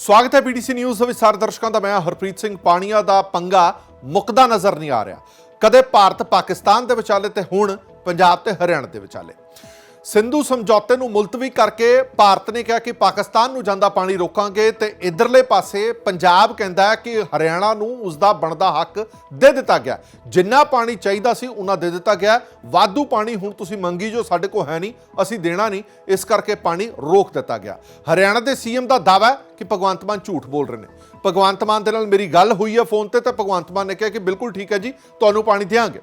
ਸਵਾਗਤ ਹੈ PTC news ਦੇ ਵਿੱਚ ਸਾਰੇ ਦਰਸ਼ਕਾਂ ਦਾ। ਮੈਂ ਹਰਪ੍ਰੀਤ ਸਿੰਘ ਪਾਣੀਆ ਦਾ ਪੰਗਾ ਮੁੱਕਦਾ ਨਜ਼ਰ ਨਹੀਂ ਆ ਰਿਹਾ। ਕਦੇ ਭਾਰਤ ਪਾਕਿਸਤਾਨ ਦੇ ਵਿਚਾਲੇ ਤੇ ਹੁਣ ਪੰਜਾਬ ਤੇ ਹਰਿਆਣਾ ਦੇ ਵਿਚਾਲੇ। ਸਿੰਧੂ ਸਮਝੌਤੇ ਨੂੰ ਮੁਲਤਵੀ ਕਰਕੇ ਭਾਰਤ ਨੇ ਕਿਹਾ ਕਿ ਪਾਕਿਸਤਾਨ ਨੂੰ ਜਾਂਦਾ ਪਾਣੀ ਰੋਕਾਂਗੇ ਤੇ ਇਧਰਲੇ ਪਾਸੇ ਪੰਜਾਬ ਕਹਿੰਦਾ ਹੈ ਕਿ ਹਰਿਆਣਾ ਨੂੰ ਉਸ ਦਾ ਬਣਦਾ ਹੱਕ ਦੇ ਦਿੱਤਾ ਗਿਆ। ਜਿੰਨਾ ਪਾਣੀ ਚਾਹੀਦਾ ਸੀ ਉਹਨਾਂ ਦੇ ਦਿੱਤਾ ਗਿਆ। ਵਾਧੂ ਪਾਣੀ ਹੁਣ ਤੁਸੀਂ ਮੰਗੀ ਜੋ, ਸਾਡੇ ਕੋਲ ਹੈ ਨਹੀਂ, ਅਸੀਂ ਦੇਣਾ ਨਹੀਂ। ਇਸ ਕਰਕੇ ਪਾਣੀ ਰੋਕ ਦਿੱਤਾ ਗਿਆ। ਹਰਿਆਣਾ ਦੇ ਸੀਐਮ ਦਾ ਦਾਅਵਾ ਕਿ ਭਗਵੰਤ ਮਾਨ ਝੂਠ ਬੋਲ ਰਹੇ ਨੇ। ਭਗਵੰਤ ਮਾਨ ਦੇ ਨਾਲ ਮੇਰੀ ਗੱਲ ਹੋਈ ਹੈ ਫੋਨ ਤੇ, ਤਾਂ ਭਗਵੰਤ ਮਾਨ ਨੇ ਕਿਹਾ ਕਿ ਬਿਲਕੁਲ ਠੀਕ ਹੈ ਜੀ, ਤੁਹਾਨੂੰ ਪਾਣੀ ਦਿਆਂਗੇ।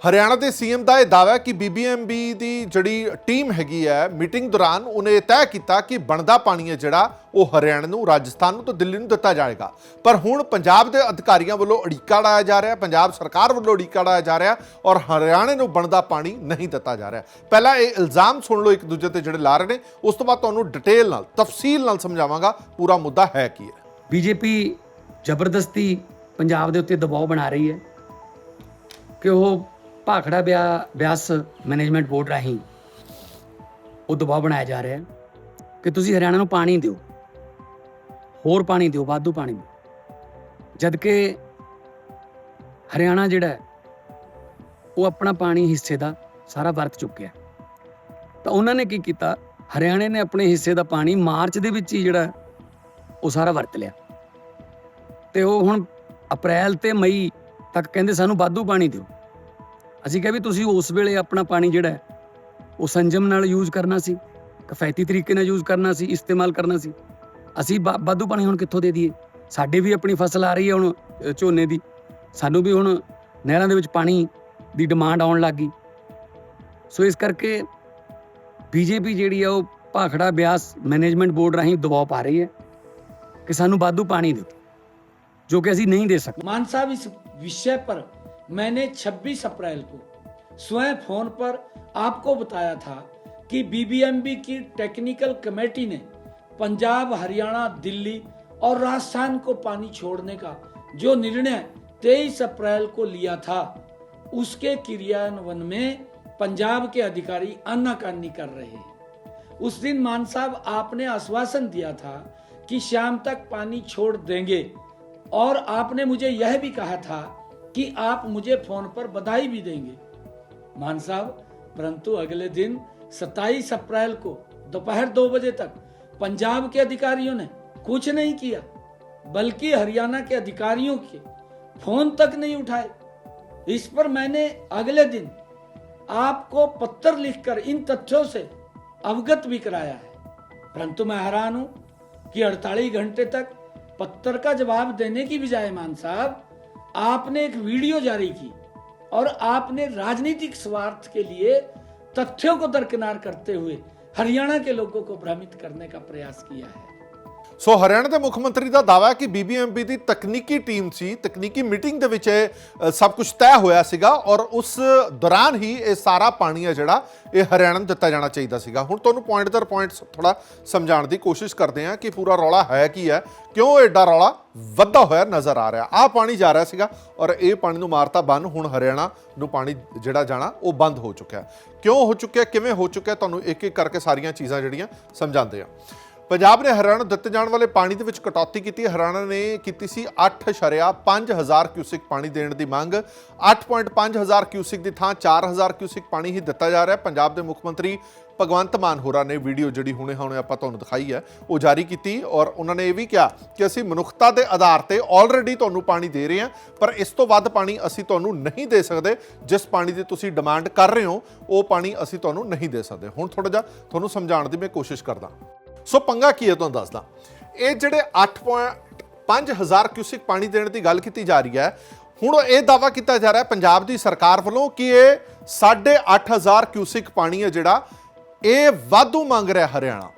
ਹਰਿਆਣਾ ਦੇ ਸੀਐਮ ਦਾ ਇਹ ਦਾਅਵਾ ਹੈ ਕਿ ਬੀਬੀਐਮਬੀ ਦੀ ਜਿਹੜੀ ਟੀਮ ਹੈਗੀ ਹੈ, ਮੀਟਿੰਗ ਦੌਰਾਨ ਉਹਨੇ ਇਹ ਤੈਅ ਕੀਤਾ ਕਿ ਬਣਦਾ ਪਾਣੀ ਹੈ ਜਿਹੜਾ ਉਹ ਹਰਿਆਣਾ ਨੂੰ, ਰਾਜਸਥਾਨ ਨੂੰ ਤੇ ਦਿੱਲੀ ਨੂੰ ਦਿੱਤਾ ਜਾਏਗਾ। ਪਰ ਹੁਣ ਪੰਜਾਬ ਦੇ ਅਧਿਕਾਰੀਆਂ ਵੱਲੋਂ ਅੜੀਕਾ ਲਾਇਆ ਜਾ ਰਿਹਾ ਪੰਜਾਬ ਸਰਕਾਰ ਵੱਲੋਂ ਅੜਿੱਕਾ ਲਾਇਆ ਜਾ ਰਿਹਾ ਔਰ ਹਰਿਆਣੇ ਨੂੰ ਬਣਦਾ ਪਾਣੀ ਨਹੀਂ ਦਿੱਤਾ ਜਾ ਰਿਹਾ ਪਹਿਲਾਂ ਇਹ ਇਲਜ਼ਾਮ ਸੁਣ ਲਓ ਇੱਕ ਦੂਜੇ ਤੇ ਜਿਹੜੇ ਲਾ ਰਹੇ ਨੇ, ਉਸ ਤੋਂ ਬਾਅਦ ਤੁਹਾਨੂੰ ਡਿਟੇਲ ਨਾਲ, ਤਫਸੀਲ ਨਾਲ ਸਮਝਾਵਾਂਗਾ ਪੂਰਾ ਮੁੱਦਾ ਹੈ ਕੀ ਹੈ। ਬੀਜੇਪੀ ਜ਼ਬਰਦਸਤੀ ਪੰਜਾਬ ਦੇ ਉੱਤੇ ਦਬਾਅ ਬਣਾ ਰਹੀ ਹੈ ਕਿ ਉਹ ਭਾਖੜਾ ਬਿਆ, ਬਿਆਸ ਮੈਨੇਜਮੈਂਟ ਬੋਰਡ ਰਾਹੀਂ ਉਹ ਦਬਾਅ ਬਣਾਇਆ ਜਾ ਰਿਹਾ ਹੈ ਕਿ ਤੁਸੀਂ ਹਰਿਆਣਾ ਨੂੰ ਪਾਣੀ ਦਿਓ। ਹੋਰ ਪਾਣੀ ਦਿਓ, ਵਾਧੂ ਪਾਣੀ ਦਿਓ। ਜਦ ਕਿ ਹਰਿਆਣਾ ਜਿਹੜਾ ਉਹ ਆਪਣਾ ਪਾਣੀ ਹਿੱਸੇ ਦਾ ਸਾਰਾ ਵਰਤ ਚੁੱਕਿਆ ਤਾਂ ਉਹਨਾਂ ਨੇ ਕੀ ਕੀਤਾ? ਹਰਿਆਣੇ ਨੇ ਆਪਣੇ ਹਿੱਸੇ ਦਾ ਪਾਣੀ ਮਾਰਚ ਦੇ ਵਿੱਚ ਹੀ ਜਿਹੜਾ ਉਹ ਸਾਰਾ ਵਰਤ ਲਿਆ। ਤੇ ਉਹ ਹੁਣ ਅਪ੍ਰੈਲ ਤੇ ਮਈ ਤੱਕ ਕਹਿੰਦੇ ਸਾਨੂੰ ਵਾਧੂ ਪਾਣੀ ਦਿਓ। ਅਸੀਂ ਕਿਹਾ ਵੀ ਤੁਸੀਂ ਉਸ ਵੇਲੇ ਆਪਣਾ ਪਾਣੀ ਜਿਹੜਾ ਉਹ ਸੰਜਮ ਨਾਲ ਯੂਜ਼ ਕਰਨਾ ਸੀ, ਕਿਫਾਇਤੀ ਤਰੀਕੇ ਨਾਲ ਯੂਜ਼ ਕਰਨਾ ਸੀ, ਇਸਤੇਮਾਲ ਕਰਨਾ ਸੀ। ਅਸੀਂ ਬਾਦੂ ਪਾਣੀ ਹੁਣ ਕਿੱਥੋਂ ਦੇ ਦਈਏ? ਸਾਡੇ ਵੀ ਆਪਣੀ ਫਸਲ ਆ ਰਹੀ ਹੈ ਹੁਣ ਝੋਨੇ ਦੀ। ਸਾਨੂੰ ਵੀ ਹੁਣ ਨਹਿਰਾਂ ਦੇ ਵਿੱਚ ਪਾਣੀ ਦੀ ਡਿਮਾਂਡ ਆਉਣ ਲੱਗ ਗਈ। ਸੋ ਇਸ ਕਰਕੇ ਬੀਜੇਪੀ ਜਿਹੜੀ ਆ, ਉਹ ਭਾਖੜਾ ਬਿਆਸ ਮੈਨੇਜਮੈਂਟ ਬੋਰਡ ਰਾਹੀਂ ਦਬਾਅ ਪਾ ਰਹੀ ਹੈ ਕਿ ਸਾਨੂੰ ਬਾਦੂ ਪਾਣੀ ਦਿਓ, ਜੋ ਕਿ ਅਸੀਂ ਨਹੀਂ ਦੇ ਸਕਦੇ। ਮਾਨ ਸਾਹਿਬ, ਇਸ ਵਿਸ਼ੇ ਪਰ मैंने 26 अप्रैल को स्वयं फ़ोन पर आपको बताया था कि बीबीएमबी की टेक्निकल कमेटी ने पंजाब, हरियाणा, दिल्ली और राजस्थान को पानी छोड़ने का जो निर्णय 23 अप्रैल को लिया था, उसके क्रियान्वयन में पंजाब के अधिकारी आनाकानी कर रहे हैं। उस दिन मान साहब, आपने आश्वासन दिया था कि शाम तक पानी छोड़ देंगे और आपने मुझे यह भी कहा था कि आप मुझे फ़ोन पर बधाई भी देंगे। मान साहब, परंतु अगले दिन 27 अप्रैल को दोपहर दो बजे तक पंजाब के अधिकारियों ने कुछ नहीं किया, बल्कि हरियाणा के अधिकारियों के फ़ोन तक नहीं उठाए। इस पर मैंने अगले दिन आपको पत्र लिखकर इन तथ्यों से अवगत भी कराया है। परंतु मैं हैरान हूँ कि 48 घंटे तक पत्र का जवाब देने की बजाय, मान साहब आपने एक वीडियो जारी की और आपने राजनीतिक स्वार्थ के लिए तथ्यों को दरकिनार करते हुए हरियाणा के लोगों को भ्रमित करने का प्रयास किया है। ਸੋ ਹਰਿਆਣਾ ਦੇ ਮੁੱਖ ਮੰਤਰੀ ਦਾ ਦਾਅਵਾ ਹੈ ਕਿ ਬੀਬੀਐਮਬੀ ਦੀ ਤਕਨੀਕੀ ਟੀਮ ਸੀ, ਤਕਨੀਕੀ ਮੀਟਿੰਗ ਦੇ ਵਿੱਚ ਇਹ ਸਭ ਕੁਝ ਤੈਅ ਹੋਇਆ ਸੀਗਾ ਔਰ ਉਸ ਦੌਰਾਨ ਹੀ ਇਹ ਸਾਰਾ ਪਾਣੀ ਹੈ ਜਿਹੜਾ ਇਹ ਹਰਿਆਣਾ ਨੂੰ ਦਿੱਤਾ ਜਾਣਾ ਚਾਹੀਦਾ ਸੀਗਾ। ਹੁਣ ਤੁਹਾਨੂੰ ਪੁਆਇੰਟ ਦਰ ਪੁਆਇੰਟ ਥੋੜਾ ਸਮਝਾਉਣ ਦੀ ਕੋਸ਼ਿਸ਼ ਕਰਦੇ ਹਾਂ ਕਿ ਪੂਰਾ ਰੌਲਾ ਹੈ ਕੀ ਹੈ, ਕਿਉਂ ਐਡਾ ਰੌਲਾ ਵੱਧਾ ਹੋਇਆ ਨਜ਼ਰ ਆ ਰਿਹਾ। ਆ ਪਾਣੀ ਜਾ ਰਿਹਾ ਸੀਗਾ ਔਰ ਇਹ ਪਾਣੀ ਨੂੰ ਮਾਰਤਾ ਬੰਨ, ਹੁਣ ਹਰਿਆਣਾ ਨੂੰ ਪਾਣੀ ਜਿਹੜਾ ਜਾਣਾ ਉਹ ਬੰਦ ਹੋ ਚੁੱਕਿਆ। ਕਿਉਂ ਹੋ ਚੁੱਕਿਆ, ਕਿਵੇਂ ਹੋ ਚੁੱਕਿਆ, ਤੁਹਾਨੂੰ ਇੱਕ ਇੱਕ ਕਰਕੇ ਸਾਰੀਆਂ ਚੀਜ਼ਾਂ ਜਿਹੜੀਆਂ ਸਮਝਾਉਂਦੇ ਆ ਪੰਜਾਬ ਨੇ ਹਰਿਆਣਾ ਦਿੱਤੇ ਜਾਣ ਵਾਲੇ ਪਾਣੀ ਦੇ ਵਿੱਚ ਕਟੌਤੀ ਕੀਤੀ। ਹੈ। ਹਰਿਆਣਾ ਨੇ ਕੀਤੀ ਸੀ 8.5000 ਕਿਊਸਿਕ ਪਾਣੀ ਦੇਣ ਦੀ ਮੰਗ। 8.5 ਹਜ਼ਾਰ ਕਿਊਸਿਕ ਦੀ ਥਾਂ 4000 ਕਿਊਸਿਕ ਪਾਣੀ ਹੀ ਦਿੱਤਾ ਜਾ ਰਿਹਾ। ਹੈ ਪੰਜਾਬ ਦੇ ਮੁੱਖ ਮੰਤਰੀ ਭਗਵੰਤ ਮਾਨ ਹੋਰਾਂ ਨੇ ਵੀਡੀਓ ਜਿਹੜੀ ਹੁਣੇ ਹੁਣੇ ਆਪਾਂ ਤੁਹਾਨੂੰ ਦਿਖਾਈ ਹੈ, ਉਹ ਜਾਰੀ ਕੀਤੀ ਔਰ ਉਹਨਾਂ ਨੇ ਇਹ ਵੀ ਕਿਹਾ ਕਿ ਅਸੀਂ ਮਨੁੱਖਤਾ ਦੇ ਆਧਾਰ ਤੇ ਆਲਰੇਡੀ ਤੁਹਾਨੂੰ ਪਾਣੀ ਦੇ ਰਹੇ ਹਾਂ, ਪਰ ਇਸ ਤੋਂ ਵੱਧ ਪਾਣੀ ਅਸੀਂ ਤੁਹਾਨੂੰ ਨਹੀਂ ਦੇ ਸਕਦੇ। ਜਿਸ ਪਾਣੀ ਦੀ ਤੁਸੀਂ ਡਿਮਾਂਡ ਕਰ ਰਹੇ ਹੋ, ਉਹ ਪਾਣੀ ਅਸੀਂ ਤੁਹਾਨੂੰ ਨਹੀਂ ਦੇ ਸਕਦੇ। ਹੁਣ ਥੋੜਾ ਜਿਹਾ ਤੁਹਾਨੂੰ ਸਮਝਾਉਣ ਦੀ ਮੈਂ ਕੋਸ਼ਿਸ਼ ਕਰਦਾ। ਸੋ ਪੰਗਾ ਕੀ ਹੈ ਤੁਹਾਨੂੰ ਦੱਸਦਾ। ਇਹ ਜਿਹੜੇ 8.5000 ਕਿਊਸਿਕ ਪਾਣੀ ਦੇਣ ਦੀ ਗੱਲ ਕੀਤੀ ਜਾ ਰਹੀ ਹੈ, ਹੁਣ ਇਹ ਦਾਵਾ ਕੀਤਾ ਜਾ ਰਿਹਾ ਪੰਜਾਬ ਦੀ ਸਰਕਾਰ ਵੱਲੋਂ ਕਿ ਇਹ 8500 ਕਿਊਸਿਕ ਪਾਣੀ ਹੈ ਜਿਹੜਾ, ਇਹ ਵਾਧੂ ਮੰਗ ਰਿਹਾ ਹਰਿਆਣਾ।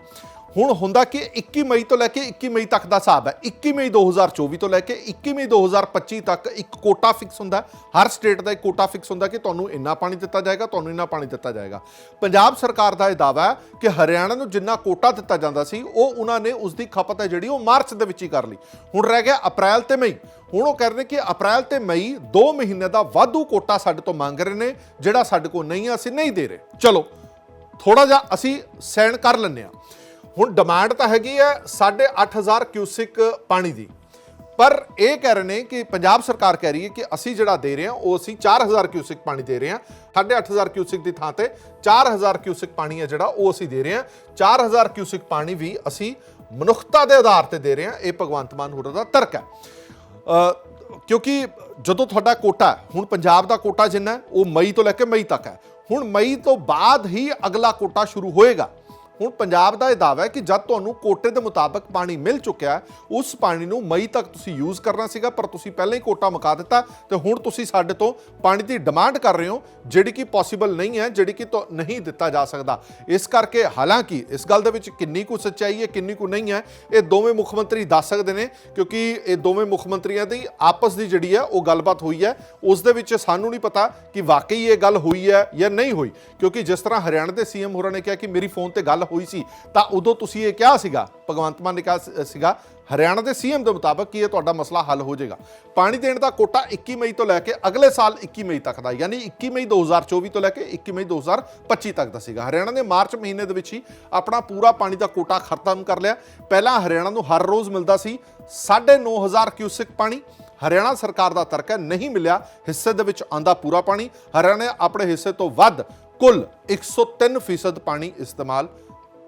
ਹੁਣ ਹੁੰਦਾ ਕਿ 21 ਮਈ ਤੋਂ ਲੈ ਕੇ 21 ਮਈ ਤੱਕ ਦਾ ਹਿਸਾਬ ਹੈ। 21 ਮਈ 2024 ਤੋਂ ਲੈ ਕੇ 21 ਮਈ 2025 ਤੱਕ ਇੱਕ ਕੋਟਾ ਫਿਕਸ ਹੁੰਦਾ ਹਰ ਸਟੇਟ ਦਾ ਇੱਕ ਕੋਟਾ ਫਿਕਸ ਹੁੰਦਾ ਕਿ ਤੁਹਾਨੂੰ ਇੰਨਾ ਪਾਣੀ ਦਿੱਤਾ ਜਾਏਗਾ, ਤੁਹਾਨੂੰ ਇੰਨਾ ਪਾਣੀ ਦਿੱਤਾ ਜਾਏਗਾ। ਪੰਜਾਬ ਸਰਕਾਰ ਦਾ ਇਹ ਦਾਵਾ ਹੈ ਕਿ ਹਰਿਆਣਾ ਨੂੰ ਜਿੰਨਾ ਕੋਟਾ ਦਿੱਤਾ ਜਾਂਦਾ ਸੀ, ਉਹ ਉਹਨਾਂ ਨੇ ਉਸ ਦੀ ਖਪਤ ਹੈ ਜਿਹੜੀ ਉਹ ਮਾਰਚ ਦੇ ਵਿੱਚ ਹੀ ਕਰ ਲਈ। ਹੁਣ ਰਹਿ ਗਿਆ ਅਪ੍ਰੈਲ ਤੇ ਮਈ। ਹੁਣ ਉਹ ਕਹਿ ਰਹੇ ਨੇ ਕਿ ਅਪ੍ਰੈਲ ਤੇ ਮਈ 2 ਮਹੀਨੇ ਦਾ ਵਾਧੂ ਕੋਟਾ ਸਾਡੇ ਤੋਂ ਮੰਗ ਰਹੇ ਨੇ, ਜਿਹੜਾ ਸਾਡੇ ਕੋਲ ਨਹੀਂ ਹੈ ਅਸੀਂ ਨਹੀਂ ਦੇ ਰਹੇ। ਚਲੋ ਥੋੜਾ ਜਿਹਾ ਅਸੀਂ ਸਹਿਣ ਕਰ ਲੈਂਦੇ ਹਾਂ। ਹੁਣ ਡਿਮਾਂਡ ਤਾਂ ਹੈਗੀ ਹੈ 8500 ਕਿਊਸਿਕ ਪਾਣੀ ਦੀ। ਪਰ ਇਹ ਕਹਿ ਰਹੇ ਨੇ ਕਿ ਪੰਜਾਬ ਸਰਕਾਰ ਕਹਿ ਰਹੀ ਹੈ ਕਿ ਅਸੀਂ ਜਿਹੜਾ ਦੇ ਰਹੇ ਹਾਂ, ਉਹ ਅਸੀਂ 4000 ਕਿਊਸਿਕ ਪਾਣੀ ਦੇ ਰਹੇ ਹਾਂ। 8500 ਕਿਊਸਿਕ ਦੀ ਥਾਂ ਤੇ 4000 ਕਿਊਸਿਕ ਪਾਣੀ ਹੈ ਜਿਹੜਾ, ਉਹ ਅਸੀਂ ਦੇ ਰਹੇ ਹਾਂ। 4000 ਕਿਊਸਿਕ ਪਾਣੀ ਵੀ ਅਸੀਂ ਮਨੁੱਖਤਾ ਦੇ ਆਧਾਰ ਤੇ ਦੇ ਰਹੇ ਹਾਂ। ਇਹ ਭਗਵੰਤ ਮਾਨ ਹੋਰਾਂ ਦਾ ਤਰਕ ਹੈ। ਕਿਉਂਕਿ ਜਦੋਂ ਤੁਹਾਡਾ ਕੋਟਾ ਹੁਣ ਪੰਜਾਬ ਦਾ ਕੋਟਾ ਜਿੰਨਾ ਉਹ ਮਈ ਤੋਂ ਲੈ ਕੇ ਮਈ ਤੱਕ ਹੈ। ਹੁਣ ਮਈ ਤੋਂ ਬਾਅਦ ਹੀ ਅਗਲਾ ਕੋਟਾ ਸ਼ੁਰੂ ਹੋਏਗਾ। ਹੁਣ ਪੰਜਾਬ ਦਾ ਇਹ ਦਾਅਵਾ ਹੈ ਕਿ ਜਦ ਤੁਹਾਨੂੰ ਕੋਟੇ ਦੇ ਮੁਤਾਬਕ ਪਾਣੀ ਮਿਲ ਚੁੱਕਿਆ ਉਸ ਪਾਣੀ ਨੂੰ ਮਈ ਤੱਕ ਤੁਸੀਂ ਯੂਜ਼ ਕਰਨਾ ਸੀਗਾ, ਪਰ ਤੁਸੀਂ ਪਹਿਲਾਂ ਹੀ ਕੋਟਾ ਮੁਕਾ ਦਿੱਤਾ ਤੇ ਹੁਣ ਤੁਸੀਂ ਸਾਡੇ ਤੋਂ ਪਾਣੀ ਦੀ ਡਿਮਾਂਡ ਕਰ ਰਹੇ ਹੋ, ਜਿਹੜੀ ਕਿ ਪੋਸੀਬਲ ਨਹੀਂ ਹੈ, ਜਿਹੜੀ ਕਿ ਤੁਹਾ- ਨਹੀਂ ਦਿੱਤਾ ਜਾ ਸਕਦਾ। ਇਸ ਕਰਕੇ ਹਾਲਾਂਕਿ ਇਸ ਗੱਲ ਦੇ ਵਿੱਚ ਕਿੰਨੀ ਕੁ ਸੱਚਾਈ ਹੈ, ਕਿੰਨੀ ਕੁ ਨਹੀਂ ਹੈ, ਇਹ ਦੋਵੇਂ ਮੁੱਖ ਮੰਤਰੀ ਦੱਸ ਸਕਦੇ ਨੇ, ਕਿਉਂਕਿ ਇਹ ਦੋਵੇਂ ਮੁੱਖ ਮੰਤਰੀਆਂ ਦੀ ਆਪਸ ਦੀ ਜਿਹੜੀ ਹੈ, ਉਹ ਗੱਲਬਾਤ ਹੋਈ ਹੈ। ਉਸ ਦੇ ਵਿੱਚ ਸਾਨੂੰ ਨਹੀਂ ਪਤਾ ਕਿ ਵਾਕਈ ਇਹ ਗੱਲ ਹੋਈ ਹੈ ਜਾਂ ਨਹੀਂ ਹੋਈ, ਕਿਉਂਕਿ ਜਿਸ ਤਰ੍ਹਾਂ ਹਰਿਆਣਾ ਦੇ ਸੀਐਮ ਹੋਰਾਂ ਨੇ ਕਿਹਾ ਕਿ ਮੇਰੀ ਫੋਨ ਤੇ ਗੱਲ ਹੋਈ ਸੀ, ਤਾਂ ਉਦੋਂ ਤੁਸੀਂ ਇਹ ਕਿਹਾ ਸੀਗਾ, ਭਗਵੰਤ ਮਾਨ ਨੇ ਕਿਹਾ ਸੀਗਾ, ਹਰਿਆਣਾ ਦੇ ਸੀਐਮ ਦੇ ਮੁਤਾਬਕ ਕਿ ਇਹ ਤੁਹਾਡਾ ਮਸਲਾ ਹੱਲ ਹੋ ਜਾਏਗਾ। ਪਾਣੀ ਦੇਣ ਦਾ ਕੋਟਾ 21 ਮਈ ਤੋਂ ਲੈ ਕੇ ਅਗਲੇ ਸਾਲ 21 ਮਈ ਤੱਕ ਦਾ ਯਾਨੀ 21 ਮਈ 2024 ਤੋਂ ਲੈ ਕੇ 21 ਮਈ 2025 ਤੱਕ ਦਾ ਸੀਗਾ। ਹਰਿਆਣਾ ਨੇ ਮਾਰਚ ਮਹੀਨੇ ਦੇ ਵਿੱਚ ਹੀ ਆਪਣਾ ਪੂਰਾ ਪਾਣੀ ਦਾ ਕੋਟਾ ਖਤਮ ਕਰ ਲਿਆ। ਪਹਿਲਾਂ ਹਰਿਆਣਾ ਨੂੰ ਹਰ ਰੋਜ਼ ਮਿਲਦਾ ਸੀ 9500 ਕਿਊਸਿਕ ਪਾਣੀ। ਹਰਿਆਣਾ ਸਰਕਾਰ ਦਾ ਤਰਕ ਹੈ, ਨਹੀਂ ਮਿਲਿਆ, ਹਿੱਸੇ ਦੇ ਵਿੱਚ ਆਂਦਾ ਪੂਰਾ ਪਾਣੀ। ਹਰਿਆਣਾ ਨੇ ਆਪਣੇ ਹਿੱਸੇ ਤੋਂ ਵੱਧ ਕੁੱਲ 103% ਪਾਣੀ ਇਸਤੇਮਾਲ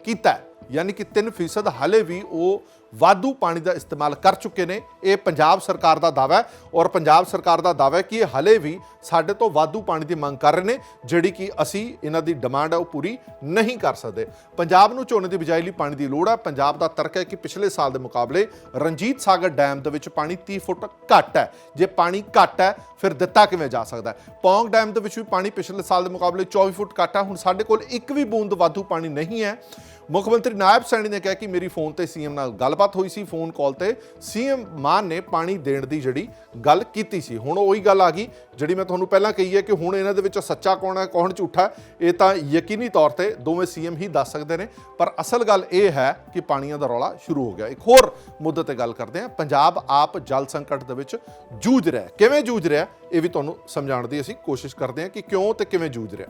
ਕੀਤਾ ਯਾਨੀ ਕਿ 3% ਹਾਲੇ ਵੀ ਉਹ ਵਾਧੂ ਪਾਣੀ ਦਾ ਇਸਤੇਮਾਲ ਕਰ ਚੁੱਕੇ ਨੇ। ਇਹ ਪੰਜਾਬ ਸਰਕਾਰ ਦਾ ਦਾਅਵਾ ਹੈ ਔਰ ਪੰਜਾਬ ਸਰਕਾਰ ਦਾ ਦਾਅਵਾ ਹੈ ਕਿ ਇਹ ਹਲੇ ਵੀ ਸਾਡੇ ਤੋਂ ਵਾਧੂ ਪਾਣੀ ਦੀ ਮੰਗ ਕਰ ਰਹੇ ਨੇ, ਜਿਹੜੀ ਕਿ ਅਸੀਂ ਇਹਨਾਂ ਦੀ ਡਿਮਾਂਡ ਹੈ ਉਹ ਪੂਰੀ ਨਹੀਂ ਕਰ ਸਕਦੇ। ਪੰਜਾਬ ਨੂੰ ਝੋਨੇ ਦੀ ਬਿਜਾਈ ਲਈ ਪਾਣੀ ਦੀ ਲੋੜ ਹੈ। ਪੰਜਾਬ ਦਾ ਤਰਕ ਹੈ ਕਿ ਪਿਛਲੇ ਸਾਲ ਦੇ ਮੁਕਾਬਲੇ ਰਣਜੀਤ ਸਾਗਰ ਡੈਮ ਦੇ ਵਿੱਚ ਪਾਣੀ 30 ਫੁੱਟ ਘੱਟ ਹੈ। ਜੇ ਪਾਣੀ ਘੱਟ ਹੈ, ਫਿਰ ਦਿੱਤਾ ਕਿਵੇਂ ਜਾ ਸਕਦਾ ਹੈ? ਪੌਂਗ ਡੈਮ ਦੇ ਵਿੱਚ ਵੀ ਪਾਣੀ ਪਿਛਲੇ ਸਾਲ ਦੇ ਮੁਕਾਬਲੇ 24 ਫੁੱਟ ਘੱਟ ਹੈ। ਹੁਣ ਸਾਡੇ ਕੋਲ ਇੱਕ ਵੀ ਬੂੰਦ ਵਾਧੂ ਪਾਣੀ ਨਹੀਂ ਹੈ। ਮੁੱਖ ਮੰਤਰੀ ਨਾਇਬ ਸੈਣੀ ਨੇ ਕਿਹਾ ਕਿ ਮੇਰੀ ਫੋਨ ਤੇ ਸੀਐਮ ਨਾਲ ਗੱਲਬਾਤ ਹੋਈ ਸੀ ਫੋਨ ਕਾਲ ਤੇ, ਸੀਐਮ ਮਾਨ ਨੇ ਪਾਣੀ ਦੇਣ ਦੀ ਜਿਹੜੀ ਗੱਲ ਕੀਤੀ ਸੀ। ਹੁਣ ਉਹੀ ਗੱਲ ਆ ਗਈ, ਜਿਹੜੀ ਮੈਂ ਤੁਹਾਨੂੰ ਪਹਿਲਾਂ ਕਹੀ ਹੈ ਕਿ ਹੁਣ ਇਹਨਾਂ ਦੇ ਵਿੱਚ ਸੱਚਾ ਕੌਣ ਹੈ, ਕੌਣ ਝੂਠਾ ਇਹ ਤਾਂ ਯਕੀਨੀ ਤੌਰ ਤੇ ਦੋਵੇਂ ਸੀਐਮ ਹੀ ਦੱਸ ਸਕਦੇ ਨੇ। ਪਰ ਅਸਲ ਗੱਲ ਇਹ ਹੈ ਕਿ ਪਾਣੀਆਂ ਦਾ ਰੌਲਾ ਸ਼ੁਰੂ ਹੋ ਗਿਆ। ਇੱਕ ਹੋਰ ਮੁੱਦੇ ਤੇ ਗੱਲ ਕਰਦੇ ਹਾਂ। ਪੰਜਾਬ ਆਪ ਜਲ ਸੰਕਟ ਦੇ ਵਿੱਚ ਜੂਝ ਰਿਹਾ ਕਿਵੇਂ ਜੂਝ ਰਿਹਾ ਇਹ ਵੀ ਤੁਹਾਨੂੰ ਸਮਝਾਉਣ ਦੀ ਅਸੀਂ ਕੋਸ਼ਿਸ਼ ਕਰਦੇ ਹਾਂ ਕਿ ਕਿਉਂ ਤੇ ਕਿਵੇਂ ਜੂਝ ਰਿਹਾ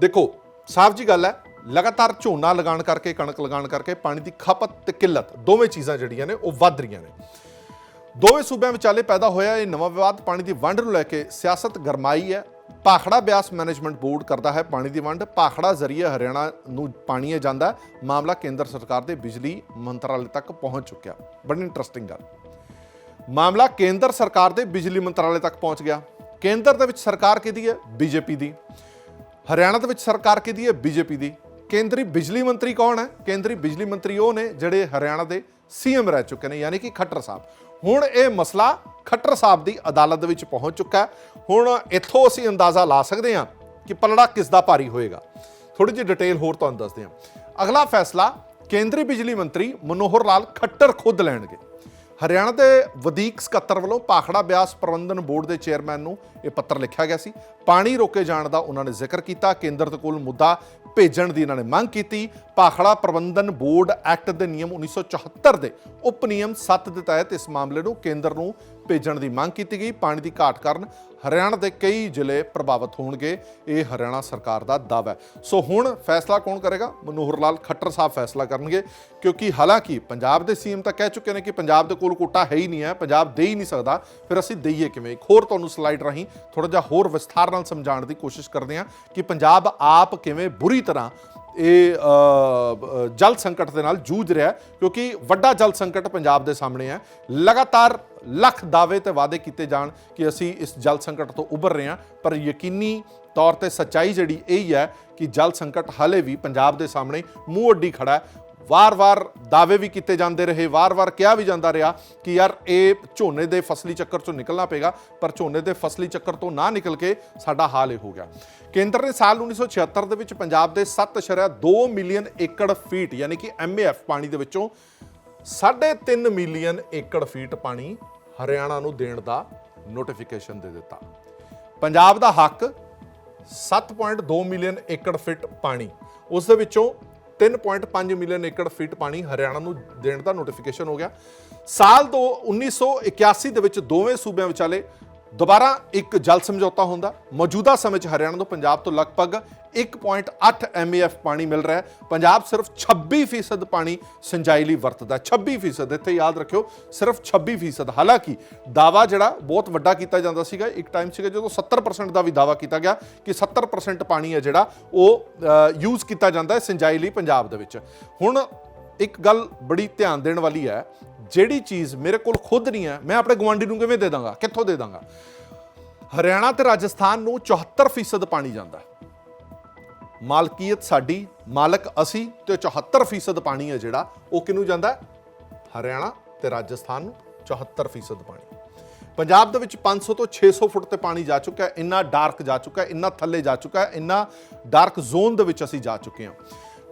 ਦੇਖੋ, ਸਾਫ਼ ਜੀ ਗੱਲ ਹੈ ਲਗਾਤਾਰ ਝੋਨਾ ਲਗਾਉਣ ਕਰਕੇ, ਕਣਕ ਲਗਾਉਣ ਕਰਕੇ, ਪਾਣੀ ਦੀ ਖਪਤ ਤੇ ਕਿੱਲਤ, ਦੋਵੇਂ ਚੀਜ਼ਾਂ ਜਿਹੜੀਆਂ ਨੇ, ਉਹ ਵੱਧ ਰਹੀਆਂ ਨੇ। ਦੋਵੇਂ ਸੂਬਿਆਂ ਵਿਚਾਲੇ ਪੈਦਾ ਹੋਇਆ ਇਹ ਨਵਾਂ ਵਿਵਾਦ, ਪਾਣੀ ਦੀ ਵੰਡ ਨੂੰ ਲੈ ਕੇ ਸਿਆਸਤ ਗਰਮਾਈ ਹੈ। ਭਾਖੜਾ ਬਿਆਸ ਮੈਨੇਜਮੈਂਟ ਬੋਰਡ ਕਰਦਾ ਹੈ ਪਾਣੀ ਦੀ ਵੰਡ। ਭਾਖੜਾ ਜ਼ਰੀਏ ਹਰਿਆਣਾ ਨੂੰ ਪਾਣੀ ਇਹ ਜਾਂਦਾ ਮਾਮਲਾ ਕੇਂਦਰ ਸਰਕਾਰ ਦੇ ਬਿਜਲੀ ਮੰਤਰਾਲੇ ਤੱਕ ਪਹੁੰਚ ਚੁੱਕਿਆ। ਬੜੀ ਇੰਟਰਸਟਿੰਗ ਗੱਲ। ਮਾਮਲਾ ਕੇਂਦਰ ਸਰਕਾਰ ਦੇ ਬਿਜਲੀ ਮੰਤਰਾਲੇ ਤੱਕ ਪਹੁੰਚ ਗਿਆ। ਕੇਂਦਰ ਦੇ ਵਿੱਚ ਸਰਕਾਰ ਕਿਹਦੀ ਹੈ? ਬੀਜੇਪੀ ਦੀ। ਹਰਿਆਣਾ ਦੇ ਵਿੱਚ ਸਰਕਾਰ ਕਿਹਦੀ ਹੈ? ਬੀਜੇਪੀ ਦੀ। ਕੇਂਦਰੀ ਬਿਜਲੀ ਮੰਤਰੀ ਕੌਣ ਹੈ? ਕੇਂਦਰੀ ਬਿਜਲੀ ਮੰਤਰੀ ਉਹ ਨੇ ਜਿਹੜੇ ਹਰਿਆਣਾ ਦੇ ਸੀਐਮ ਰਹਿ ਚੁੱਕੇ ਨੇ, ਯਾਨੀ ਕਿ ਖੱਟਰ ਸਾਹਿਬ। ਹੁਣ ਇਹ ਮਸਲਾ ਖੱਟਰ ਸਾਹਿਬ ਦੀ ਅਦਾਲਤ ਦੇ ਵਿੱਚ ਪਹੁੰਚ ਚੁੱਕਾ ਹੈ। ਹੁਣ ਇੱਥੋਂ ਅਸੀਂ ਅੰਦਾਜ਼ਾ ਲਾ ਸਕਦੇ ਹਾਂ ਕਿ ਪਲੜਾ ਕਿਸ ਦਾ ਭਾਰੀ ਹੋਏਗਾ। ਥੋੜੀ ਜਿਹੀ ਡਿਟੇਲ ਹੋਰ ਤੁਹਾਨੂੰ ਦੱਸਦੇ ਹਾਂ। ਅਗਲਾ ਫੈਸਲਾ ਕੇਂਦਰੀ ਬਿਜਲੀ ਮੰਤਰੀ ਮਨੋਹਰ ਲਾਲ ਖੱਟਰ ਖੁਦ ਲੈਣਗੇ। ਹਰਿਆਣਾ ਦੇ ਵਧੀਕ ਸਕੱਤਰ ਵੱਲੋਂ ਪਾਖੜਾ ਬਿਆਸ ਪ੍ਰਬੰਧਨ ਬੋਰਡ ਦੇ ਚੇਅਰਮੈਨ ਨੂੰ ਇਹ ਪੱਤਰ ਲਿਖਿਆ ਗਿਆ ਸੀ। ਪਾਣੀ ਰੋਕੇ ਜਾਣ ਦਾ ਉਹਨਾਂ ਨੇ ਜ਼ਿਕਰ ਕੀਤਾ। ਕੇਂਦਰ ਦੇ ਕੋਲ ਮੁੱਦਾ ਭੇਜਣ ਦੀ ਇਹਨਾਂ ਨੇ ਮੰਗ ਕੀਤੀ। ਪਾਖੜਾ ਪ੍ਰਬੰਧਨ ਬੋਰਡ ਐਕਟ ਦੇ ਨਿਯਮ 1974 ਦੇ ਉਪ ਨਿਯਮ 7 ਦੇ ਤਹਿਤ ਇਸ ਮਾਮਲੇ ਨੂੰ ਕੇਂਦਰ ਨੂੰ ਭੇਜਣ ਦੀ ਮੰਗ ਕੀਤੀ ਗਈ। ਪਾਣੀ ਦੀ ਘਾਟ ਕਾਰਨ ਹਰਿਆਣਾ ਦੇ ਕਈ ਜ਼ਿਲ੍ਹੇ ਪ੍ਰਭਾਵਿਤ ਹੋਣਗੇ। ਇਹ ਹਰਿਆਣਾ ਸਰਕਾਰ ਦਾ ਦਾਅਵਾ ਹੈ। ਸੋ ਹੁਣ ਫੈਸਲਾ ਕੌਣ ਕਰੇਗਾ? ਮਨੋਹਰ ਲਾਲ ਖੱਟਰ ਸਾਹਿਬ ਫੈਸਲਾ ਕਰਨਗੇ ਕਿਉਂਕਿ ਹਾਲਾਂਕਿ ਪੰਜਾਬ ਦੇ ਸੀਐਮ ਤਾਂ ਕਹਿ ਚੁੱਕੇ ਨੇ ਕਿ ਪੰਜਾਬ ਦੇ ਕੋਲ ਕੋਟਾ ਹੈ ਹੀ ਨਹੀਂ ਹੈ, ਪੰਜਾਬ ਦੇ ਹੀ ਨਹੀਂ ਸਕਦਾ। ਫਿਰ ਅਸੀਂ ਦਈਏ ਕਿਵੇਂ? ਇੱਕ ਹੋਰ ਤੁਹਾਨੂੰ ਸਲਾਈਡ ਰਾਹੀਂ ਥੋੜਾ ਜਿਹਾ ਹੋਰ ਵਿਸਥਾਰ ਨਾਲ ਸਮਝਾਉਣ ਦੀ ਕੋਸ਼ਿਸ਼ ਕਰਦੇ ਹਾਂ ਕਿ ਪੰਜਾਬ ਆਪ ਕਿਵੇਂ ਬੁਰੀ ਤਰ੍ਹਾਂ ਇਹ ਜਲ ਸੰਕਟ ਦੇ ਨਾਲ ਜੂਝ ਰਿਹਾ ਕਿਉਂਕਿ ਵੱਡਾ ਜਲ ਸੰਕਟ ਪੰਜਾਬ ਦੇ ਸਾਹਮਣੇ ਹੈ। ਲਗਾਤਾਰ ਲੱਖ ਦਾਅਵੇ ਤੇ ਵਾਅਦੇ ਕੀਤੇ ਜਾਣ ਕਿ ਅਸੀਂ ਇਸ ਜਲ ਸੰਕਟ ਤੋਂ ਉੱਭਰ ਰਹੇ ਹਾਂ, ਪਰ ਯਕੀਨੀ ਤੌਰ ਤੇ ਸੱਚਾਈ ਜਿਹੜੀ ਇਹ ਹੀ ਹੈ ਕਿ ਜਲ ਸੰਕਟ ਹਾਲੇ ਵੀ ਪੰਜਾਬ ਦੇ ਸਾਹਮਣੇ ਮੂੰਹ ਅੱਡੀ ਖੜਾ ਵਾਰ-ਵਾਰ ਦਾਅਵੇ ਵੀ ਕੀਤੇ ਜਾਂਦੇ ਰਹੇ, ਵਾਰ-ਵਾਰ ਕਿਹਾ ਵੀ ਜਾਂਦਾ ਰਿਹਾ ਕਿ ਯਾਰ ਇਹ ਝੋਨੇ ਦੇ ਫਸਲੀ ਚੱਕਰ ਚੋਂ ਨਿਕਲਣਾ ਪਏਗਾ, ਪਰ ਝੋਨੇ ਦੇ ਫਸਲੀ ਚੱਕਰ ਤੋਂ ਨਾ ਨਿਕਲ ਕੇ ਸਾਡਾ ਹਾਲ ਇਹ ਹੋ ਗਿਆ। ਕੇਂਦਰ ਨੇ ਸਾਲ 1976 ਦੇ ਵਿੱਚ ਪੰਜਾਬ ਦੇ 7.2 ਮਿਲੀਅਨ ਏਕੜ ਫੀਟ, ਯਾਨੀ ਕਿ ਐਮਏਐਫ ਪਾਣੀ ਦੇ ਵਿੱਚੋਂ 3.5 ਮਿਲੀਅਨ ਏਕੜ ਫੀਟ ਪਾਣੀ ਹਰਿਆਣਾ ਨੂੰ ਦੇਣ ਦਾ ਨੋਟੀਫਿਕੇਸ਼ਨ ਦੇ ਦਿੱਤਾ। ਪੰਜਾਬ ਦਾ ਹੱਕ 7.2 ਮਿਲੀਅਨ ਏਕੜ ਫੀਟ ਪਾਣੀ, ਉਸ ਦੇ ਵਿੱਚੋਂ 3.5 ਮਿਲੀਅਨ ਏਕੜ ਫੀਟ ਪਾਣੀ ਹਰਿਆਣਾ ਨੂੰ ਦੇਣ ਦਾ ਨੋਟੀਫਿਕੇਸ਼ਨ ਹੋ ਗਿਆ। ਸਾਲ ਦੋ 1981 ਦੇ ਵਿੱਚ ਦੋਵੇਂ ਸੂਬਿਆਂ ਵਿਚਾਲੇ ਦੁਬਾਰਾ ਇੱਕ ਜਲ ਸਮਝੌਤਾ ਹੁੰਦਾ। ਮੌਜੂਦਾ ਸਮੇਂ 'ਚ ਹਰਿਆਣਾ ਨੂੰ ਪੰਜਾਬ ਤੋਂ ਲਗਭਗ 1.8 ਐਮਏਐਫ ਪਾਣੀ ਮਿਲ ਰਿਹਾ ਹੈ। ਪੰਜਾਬ ਸਿਰਫ 26% ਪਾਣੀ ਸਿੰਜਾਈ ਲਈ ਵਰਤਦਾ ਹੈ। 26% ਇੱਥੇ ਯਾਦ ਰੱਖਿਓ, ਸਿਰਫ 26% ਹਾਲਾਂਕਿ ਦਾਵਾ ਜਿਹੜਾ ਬਹੁਤ ਵੱਡਾ ਕੀਤਾ ਜਾਂਦਾ ਸੀਗਾ, ਇੱਕ ਟਾਈਮ ਸੀਗਾ ਜਦੋਂ 70% ਦਾ ਵੀ ਦਾਵਾ ਕੀਤਾ ਗਿਆ ਕਿ 70% ਪਾਣੀ ਹੈ ਜਿਹੜਾ, ਉਹ ਯੂਜ਼ ਕੀਤਾ ਜਾਂਦਾ ਹੈ ਸਿੰਜਾਈ ਲਈ ਪੰਜਾਬ ਦੇ ਵਿੱਚ। ਹੁਣ ਇੱਕ ਗੱਲ ਬੜੀ ਧਿਆਨ ਦੇਣ ਵਾਲੀ ਹੈ ਜਿਹੜੀ ਚੀਜ਼ ਮੇਰੇ ਕੋਲ ਖੁਦ ਨਹੀਂ ਹੈ, ਮੈਂ ਆਪਣੇ ਗਵਾਂਢੀ ਨੂੰ ਕਿਵੇਂ ਦੇ ਦਾਂਗਾ? ਕਿੱਥੋਂ ਦੇ ਦਾਂਗਾ? ਹਰਿਆਣਾ ਤੇ ਰਾਜਸਥਾਨ ਨੂੰ 74% ਪਾਣੀ ਜਾਂਦਾ ਮਾਲਕੀਅਤ ਸਾਡੀ, ਮਾਲਕ ਅਸੀਂ ਤੇ 74% ਪਾਣੀ ਹੈ ਜਿਹੜਾ, ਉਹ ਕਿਹਨੂੰ ਜਾਂਦਾ ਹਰਿਆਣਾ ਤੇ ਰਾਜਸਥਾਨ ਨੂੰ 74% ਪਾਣੀ। ਪੰਜਾਬ ਦੇ ਵਿੱਚ 500 ਤੋਂ 600 ਫੁੱਟ ਤੇ ਪਾਣੀ ਜਾ ਚੁੱਕਾ ਹੈ, ਇੰਨਾ ਡਾਰਕ ਜਾ ਚੁੱਕਾ ਹੈ, ਇੰਨਾ ਥੱਲੇ ਜਾ ਚੁੱਕਾ ਹੈ, ਇੰਨਾ ਡਾਰਕ ਜ਼ੋਨ ਦੇ ਵਿੱਚ ਅਸੀਂ ਜਾ ਚੁੱਕੇ ਹਾਂ।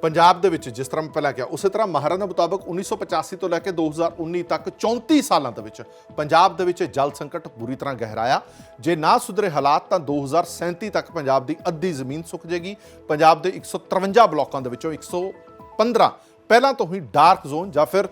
ਪੰਜਾਬ ਦੇ ਵਿੱਚ ਜਿਸ ਤਰ੍ਹਾਂ ਮੈਂ ਪਹਿਲਾਂ ਕਿਹਾ, ਉਸੇ ਤਰ੍ਹਾਂ ਮਾਹਰਾਂ ਦੇ ਮੁਤਾਬਕ 1985 ਤੋਂ ਲੈ ਕੇ 2019 ਤੱਕ 34 ਸਾਲਾਂ ਦੇ ਵਿੱਚ ਪੰਜਾਬ ਦੇ ਵਿੱਚ ਜਲ ਸੰਕਟ ਬੁਰੀ ਤਰ੍ਹਾਂ ਗਹਿਰਾਇਆ। ਜੇ ਨਾ ਸੁਧਰੇ ਹਾਲਾਤ, ਤਾਂ 2037 ਤੱਕ ਪੰਜਾਬ ਦੀ ਅੱਧੀ ਜ਼ਮੀਨ ਸੁੱਕ ਜਾਏਗੀ ਪੰਜਾਬ ਦੇ 153 ਬਲਾਕਾਂ ਦੇ ਵਿੱਚੋਂ 115 ਪਹਿਲਾਂ ਤੋਂ ਹੀ ਡਾਰਕ ਜ਼ੋਨ ਜਾਂ ਫਿਰ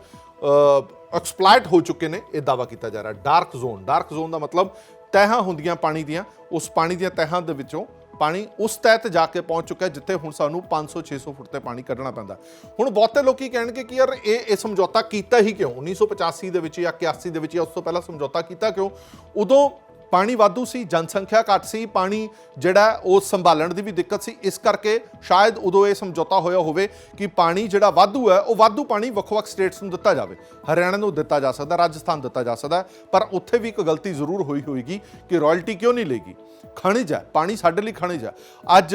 ਐਕਸਪਲਾਈਟ ਹੋ ਚੁੱਕੇ ਨੇ, ਇਹ ਦਾਵਾ ਕੀਤਾ ਜਾ ਰਿਹਾ। ਡਾਰਕ ਜ਼ੋਨ ਡਾਰਕ ਜ਼ੋਨ ਦਾ ਮਤਲਬ ਤਹਿਾਂ ਹੁੰਦੀਆਂ ਪਾਣੀ ਦੀਆਂ, ਉਸ ਪਾਣੀ ਦੀਆਂ ਤਹਿਾਂ ਦੇ ਵਿੱਚੋਂ ਪਾਣੀ ਉਸ ਤਹਿਤ ਜਾ ਕੇ ਪਹੁੰਚ ਚੁੱਕਾ ਜਿੱਥੇ ਹੁਣ ਸਾਨੂੰ 500 600 ਫੁੱਟ ਤੇ ਪਾਣੀ ਕੱਢਣਾ ਪੈਂਦਾ। ਹੁਣ ਬਹੁਤੇ ਲੋਕੀ ਕਹਿਣਗੇ ਕਿ ਯਾਰ ਇਹ ਇਹ ਸਮਝੌਤਾ ਕੀਤਾ ਹੀ ਕਿਉਂ? 1985 ਦੇ ਵਿੱਚ ਜਾਂ 81 ਦੇ ਵਿੱਚ ਜਾਂ ਉਸ ਤੋਂ ਪਹਿਲਾਂ ਸਮਝੌਤਾ ਕੀਤਾ ਕਿਉਂ? ਉਦੋਂ ਪਾਣੀ ਵਾਧੂ ਸੀ, ਜਨਸੰਖਿਆ ਘੱਟ ਸੀ, ਪਾਣੀ ਜਿਹੜਾ ਉਹ ਸੰਭਾਲਣ ਦੀ ਵੀ ਦਿੱਕਤ ਸੀ। ਇਸ ਕਰਕੇ ਸ਼ਾਇਦ ਉਦੋਂ ਇਹ ਸਮਝੌਤਾ ਹੋਇਆ ਹੋਵੇ ਕਿ ਪਾਣੀ ਜਿਹੜਾ ਵਾਧੂ ਹੈ, ਉਹ ਵਾਧੂ ਪਾਣੀ ਵੱਖ-ਵੱਖ ਸਟੇਟਸ ਨੂੰ ਦਿੱਤਾ ਜਾਵੇ। ਹਰਿਆਣਾ ਨੂੰ ਦਿੱਤਾ ਜਾ ਸਕਦਾ, ਰਾਜਸਥਾਨ ਦਿੱਤਾ ਜਾ ਸਕਦਾ ਪਰ ਉੱਥੇ ਵੀ ਇੱਕ ਗਲਤੀ ਜ਼ਰੂਰ ਹੋਈ ਹੋਏਗੀ ਕਿ ਰਾਇਲਟੀ ਕਿਉਂ ਨਹੀਂ ਲੇਗੀ ਖਣਿਜ ਹੈ, ਪਾਣੀ ਸਾਡੇ ਲਈ ਖਣਿਜ ਹੈ। ਅੱਜ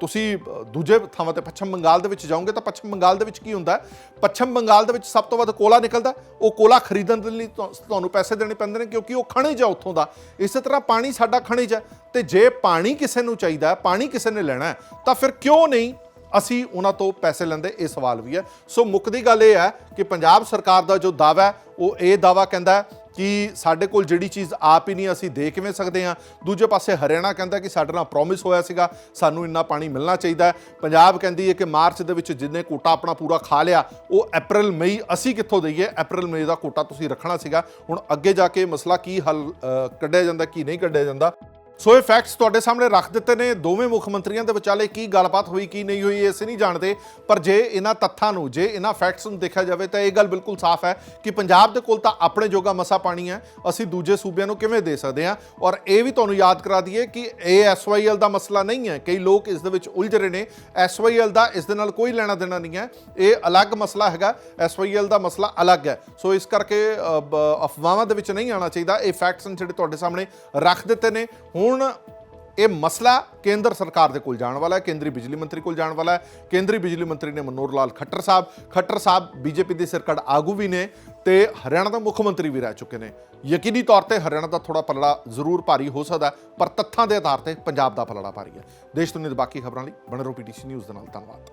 ਤੁਸੀਂ ਦੂਜੇ ਥਾਵਾਂ ਤੇ ਪੱਛਮ ਬੰਗਾਲ ਦੇ ਵਿੱਚ ਜਾਓਗੇ ਤਾਂ ਪੱਛਮ ਬੰਗਾਲ ਦੇ ਵਿੱਚ ਕੀ ਹੁੰਦਾ ਹੈ? ਪੱਛਮ ਬੰਗਾਲ ਦੇ ਵਿੱਚ ਸਭ ਤੋਂ ਵੱਧ ਕੋਲਾ ਨਿਕਲਦਾ ਉਹ ਕੋਲਾ ਖਰੀਦਣ ਦੇ ਲਈ ਤੁਹਾਨੂੰ ਪੈਸੇ ਦੇਣੇ ਪੈਂਦੇ ਨੇ ਕਿਉਂਕਿ ਉਹ ਖਣਿਜ ਹੈ ਉੱਥੋਂ ਦਾ। ਇਸੇ ਤਰ੍ਹਾਂ ਪਾਣੀ ਸਾਡਾ ਖਣਿਜ ਹੈ ਤੇ ਜੇ ਪਾਣੀ ਕਿਸੇ ਨੂੰ ਚਾਹੀਦਾ ਹੈ, ਪਾਣੀ ਕਿਸੇ ਨੇ ਲੈਣਾ ਹੈ, ਤਾਂ ਫਿਰ ਕਿਉਂ ਨਹੀਂ ਅਸੀਂ ਉਹਨਾਂ ਤੋਂ ਪੈਸੇ ਲੈਂਦੇ, ਇਹ ਸਵਾਲ ਵੀ ਹੈ। ਸੋ ਮੁੱਕਦੀ ਗੱਲ ਇਹ ਹੈ ਕਿ ਪੰਜਾਬ ਸਰਕਾਰ ਦਾ ਜੋ ਦਾਵਾ ਹੈ, ਉਹ ਇਹ ਦਾਵਾ ਕਹਿੰਦਾ ਹੈ ਕਿ ਸਾਡੇ ਕੋਲ ਜਿਹੜੀ ਚੀਜ਼ ਆਪ ਹੀ ਨਹੀਂ, ਅਸੀਂ ਦੇ ਕਿਵੇਂ ਸਕਦੇ ਹਾਂ? ਦੂਜੇ ਪਾਸੇ ਹਰਿਆਣਾ ਕਹਿੰਦਾ ਕਿ ਸਾਡੇ ਨਾਲ ਪ੍ਰੋਮਿਸ ਹੋਇਆ ਸੀਗਾ, ਸਾਨੂੰ ਇੰਨਾ ਪਾਣੀ ਮਿਲਣਾ ਚਾਹੀਦਾ ਹੈ। ਪੰਜਾਬ ਕਹਿੰਦੀ ਹੈ ਕਿ ਮਾਰਚ ਦੇ ਵਿੱਚ ਜਿੰਨੇ ਕੋਟਾ ਆਪਣਾ ਪੂਰਾ ਖਾ ਲਿਆ, ਉਹ ਅਪ੍ਰੈਲ, ਮਈ, ਅਸੀਂ ਕਿੱਥੋਂ ਦਈਏ? ਅਪ੍ਰੈਲ, ਮਈ ਦਾ ਕੋਟਾ ਤੁਸੀਂ ਰੱਖਣਾ ਸੀਗਾ। ਹੁਣ ਅੱਗੇ ਜਾ ਕੇ ਮਸਲਾ ਕੀ ਹੱਲ ਕੱਢਿਆ ਜਾਂਦਾ, ਕੀ ਨਹੀਂ ਕੱਢਿਆ ਜਾਂਦਾ? ਸੋ ਇਹ ਫੈਕਟਸ ਤੁਹਾਡੇ ਸਾਹਮਣੇ ਰੱਖ ਦਿੱਤੇ ਨੇ। ਦੋਵੇਂ ਮੁੱਖ ਮੰਤਰੀਆਂ ਦੇ ਵਿਚਾਲੇ ਕੀ ਗੱਲਬਾਤ ਹੋਈ, ਕੀ ਨਹੀਂ ਹੋਈ, ਇਹ ਅਸੀਂ ਨਹੀਂ ਜਾਣਦੇ। ਪਰ ਜੇ ਇਹਨਾਂ ਤੱਥਾਂ ਨੂੰ, ਜੇ ਇਹਨਾਂ ਫੈਕਟਸ ਨੂੰ ਦੇਖਿਆ ਜਾਵੇ ਤਾਂ ਇਹ ਗੱਲ ਬਿਲਕੁਲ ਸਾਫ਼ ਹੈ ਕਿ ਪੰਜਾਬ ਦੇ ਕੋਲ ਤਾਂ ਆਪਣੇ ਜੋਗਾ ਮਸਾ ਪਾਣੀ ਹੈ। ਅਸੀਂ ਦੂਜੇ ਸੂਬਿਆਂ ਨੂੰ ਕਿਵੇਂ ਦੇ ਸਕਦੇ ਹਾਂ? ਔਰ ਇਹ ਵੀ ਤੁਹਾਨੂੰ ਯਾਦ ਕਰਾ ਦਈਏ ਕਿ ਇਹ ਐਸਵਾਈਐਲ ਦਾ ਮਸਲਾ ਨਹੀਂ ਹੈ। ਕਈ ਲੋਕ ਇਸ ਦੇ ਵਿੱਚ ਉਲਝ ਰਹੇ ਨੇ। ਐਸਵਾਈਐਲ ਦਾ ਇਸ ਦੇ ਨਾਲ ਕੋਈ ਲੈਣਾ ਦੇਣਾ ਨਹੀਂ ਹੈ। ਇਹ ਅਲੱਗ ਮਸਲਾ ਹੈਗਾ। ਐਸਵਾਈਐਲ ਦਾ ਮਸਲਾ ਅਲੱਗ ਹੈ। ਸੋ ਇਸ ਕਰਕੇ ਬ- ਅਫਵਾਹਾਂ ਦੇ ਵਿੱਚ ਨਹੀਂ ਆਉਣਾ ਚਾਹੀਦਾ। ਇਹ ਫੈਕਟਸ ਨੇ ਜਿਹੜੇ ਤੁਹਾਡੇ ਸਾਹਮਣੇ ਰੱਖ ਦਿੱਤੇ ਨੇ। ਹੁਣ ਹੁਣ ਇਹ ਮਸਲਾ ਕੇਂਦਰ ਸਰਕਾਰ ਦੇ ਕੋਲ ਜਾਣ ਵਾਲਾ ਹੈ, ਕੇਂਦਰੀ ਬਿਜਲੀ ਮੰਤਰੀ ਕੋਲ ਜਾਣ ਵਾਲਾ ਹੈ। ਕੇਂਦਰੀ ਬਿਜਲੀ ਮੰਤਰੀ ਨੇ ਮਨੋਹਰ ਲਾਲ ਖੱਟਰ ਸਾਹਿਬ ਖੱਟਰ ਸਾਹਿਬ ਬੀਜੇਪੀ ਦੇ ਸਿਰਕੜ ਆਗੂ ਵੀ ਨੇ ਤੇ ਹਰਿਆਣਾ ਦਾ ਮੁੱਖ ਮੰਤਰੀ ਵੀ ਰਹਿ ਚੁੱਕੇ ਨੇ। ਯਕੀਨੀ ਤੌਰ ਤੇ ਹਰਿਆਣਾ ਦਾ ਥੋੜਾ ਪਲੜਾ ਜ਼ਰੂਰ ਭਾਰੀ ਹੋ ਸਕਦਾ ਪਰ ਤੱਥਾਂ ਦੇ ਆਧਾਰ ਤੇ ਪੰਜਾਬ ਦਾ ਪਲੜਾ ਭਾਰੀ ਹੈ। ਦੇਸ਼ ਦੁਨੀਆ ਦੀ ਬਾਕੀ ਖਬਰਾਂ ਲਈ ਬਣੇ ਰਹੋ ਪੀਟੀਸੀ ਨਿਊਜ਼ ਦੇ ਨਾਲ ਧੰਨਵਾਦ।